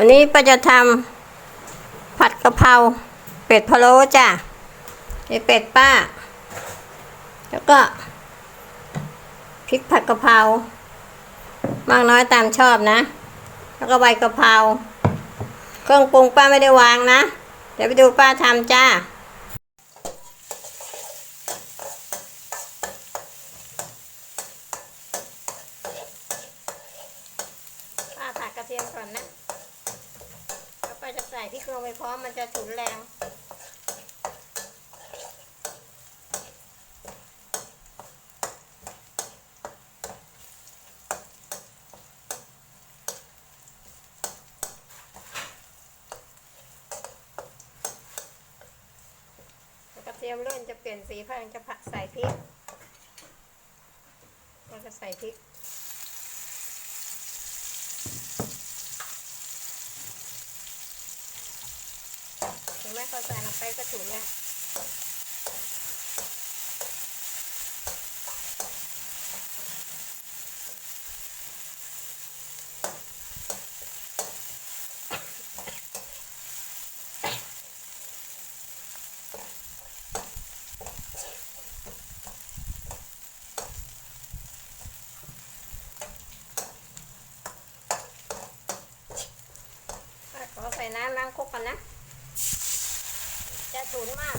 วันนี้ป้าจะทำผัดกะเพราเป็ดพะโล้จ้ะไอเป็ดป้า แล้วก็พริกผัดกะเพรามากน้อยตามชอบนะ แล้วก็ใบกะเพราเครื่องปรุงป้าไม่ได้วางนะ เดี๋ยวไปดูป้าทำจ้าผัดกระเทียมก่อนนะ แล้วป้าจะใส่พริกลงไปพร้อมมันจะฉุนแรง กระเทียมเริ่มจะเปลี่ยนสีพลังจะผัดใส่พริกเราจะใส่พริก เห็น ไหมพอใส่ลงไปก็ถูกแล้วอะขอใส่น้ำล้างครกก่อนนะ จะฉุนมาก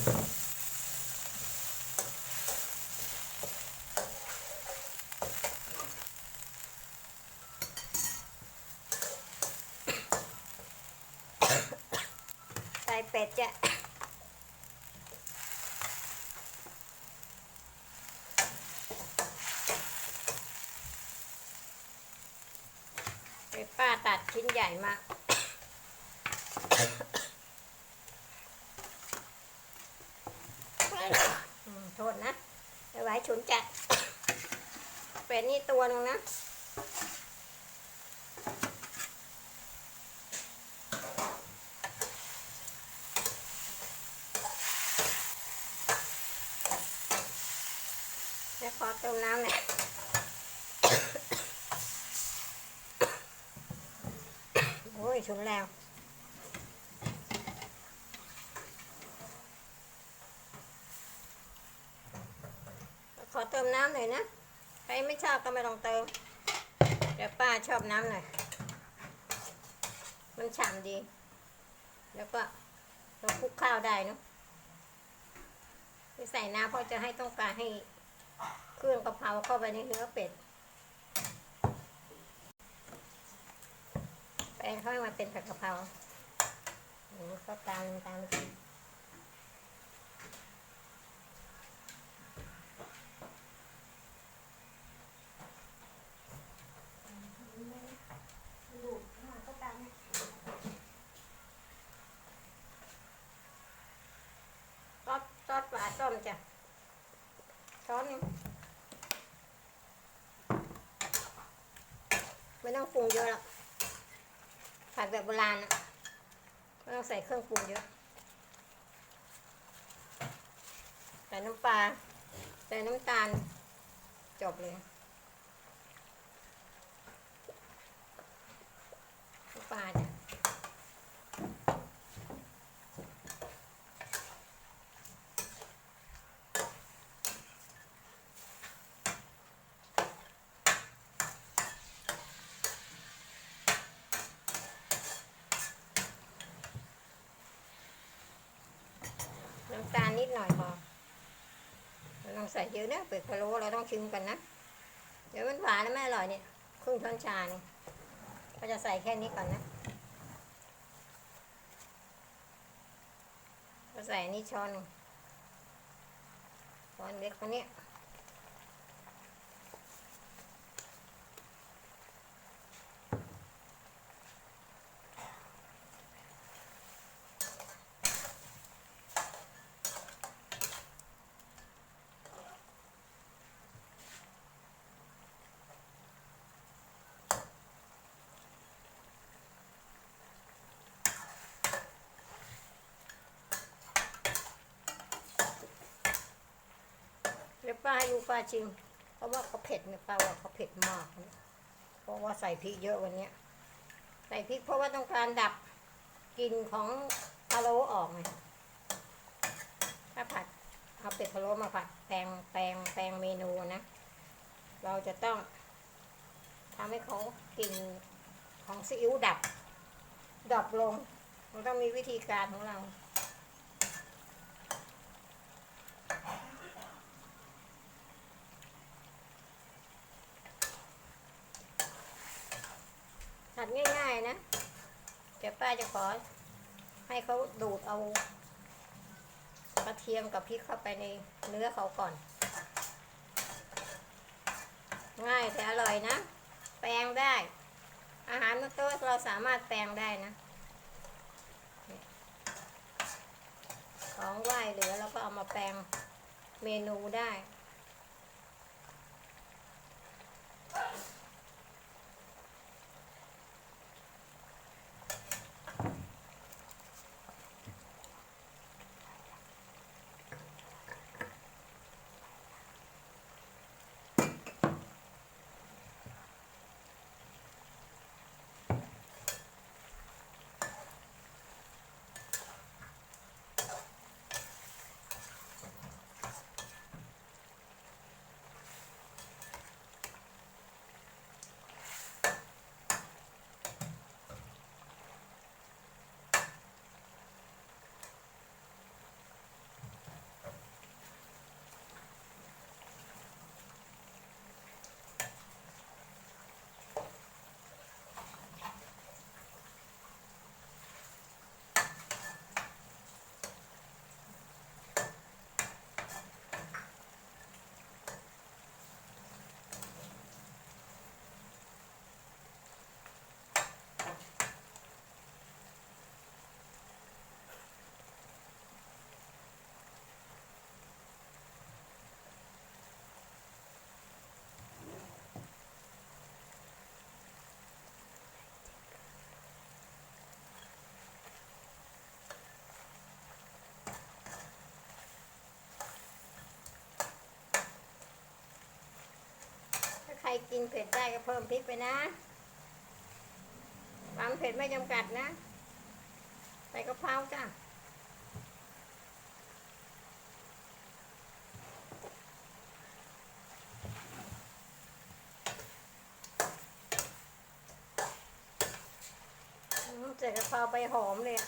เป็ดจะเป็ดป้าตัดชิ้นใหญ่มากโทษนะไม่ไหวฉุนจัด เป็ดนี่ตัวหนึงนะ เดี๋ยว ขอเติมน้ำหน่อยโอ้ยฉุนแล้วขอเติมน้ำหน่อยนะใครไม่ชอบก็ไม่ต้องเติม เดี๋ยวป้าชอบน้ำหน่อย มันฉ่ำดี แล้วก็เราคลุกข้าวได้เนอะไม่ใส่น้ำเพราะจะให้ต้องการให้ เครื่องกะเพราเข้าไปในเนื้อเป็ด แปลงเขาให้มันเป็นผัดกะเพราอืมก็ตามตามซอสซอสปลาส้มจ้ะช้อนนึง ไม่ต้องปรุงเยอะหรอกผัดแบบโบราณนะไม่ต้องใส่เครื่องปรุงเยอะ ใส่น้ำปลา ใส่น้ำตาล จบเลยน้ำปลาจ้ะ น้ำตาลนิ ดหน่อยพอเราต้องใส่เยอะนะเป็ดพะโล้เราต้องชิมกันนะ เดี๋ยวมันหวานแล้วไม่อร่อยเนี่ยครึ่งช้อนชาเนี่ยก็จะใส่แค่นี้ก่อนนะก็ใส่นี้ช้อนช้อนเล็กคนนี้ ป้าให้ดูป้าชิม เพราะว่าเขาเผ็ดเนี่ยป้าว่าเขาเผ็ดมาก เพราะว่าใส่พริกเยอะวันเนี้ยใส่พริกเพราะว่าต้องการดับกลิ่นของพะโล้ออกไงถ้าผัดเอาเป็ดพะโล้มาผัดแปลงแปลงแปลงเมนูนะ เราจะต้องทำให้เขากลิ่นของซีอิ๊วดับดับลง เราต้องมีวิธีการของเรา ง่าย ๆ นะ เดี๋ยวป้าจะขอ ให้เขาดูดเอากระเทียมกับพริกเข้าไปในเนื้อเขาก่อน ง่ายแต่อร่อยนะ แปลงได้ อาหารบนโต๊ะเราสามารถแปลงได้นะ ของไหว้เหลือเราก็เอามาแปลงเมนูได้ รกินเผ็ดได้ก็เพิ่มพริกไปนะความเผ็ดไม่จำกัดนะ ใส่กะเพราจ้ะใส่กระเพราไปหอมเลย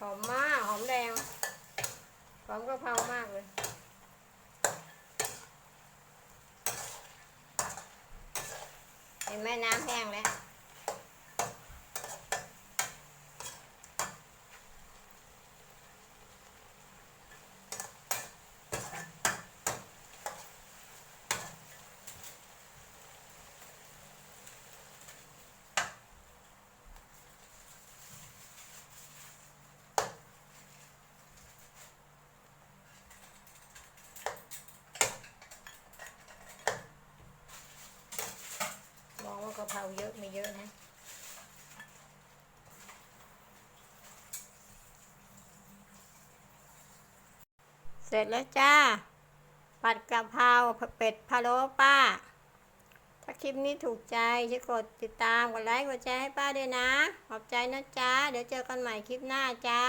หอมมาก หอมแดง หอมกระเพรามากเลย ห็นไหมน้ำแห้งแล้ว มองว่ากะเพรา เยอะไม่เยอะนะเสร็จแล้วจ้า ผัดกะเพราเป็ดพะโล้ป้า ถ้าคลิปนี้ถูกใจช่วยกดติดตาม กดไลค์ กดแชร์ให้ป้าด้วยนะ ขอบใจนะจ้า เดี๋ยวเจอกันใหม่คลิปหน้าจ้า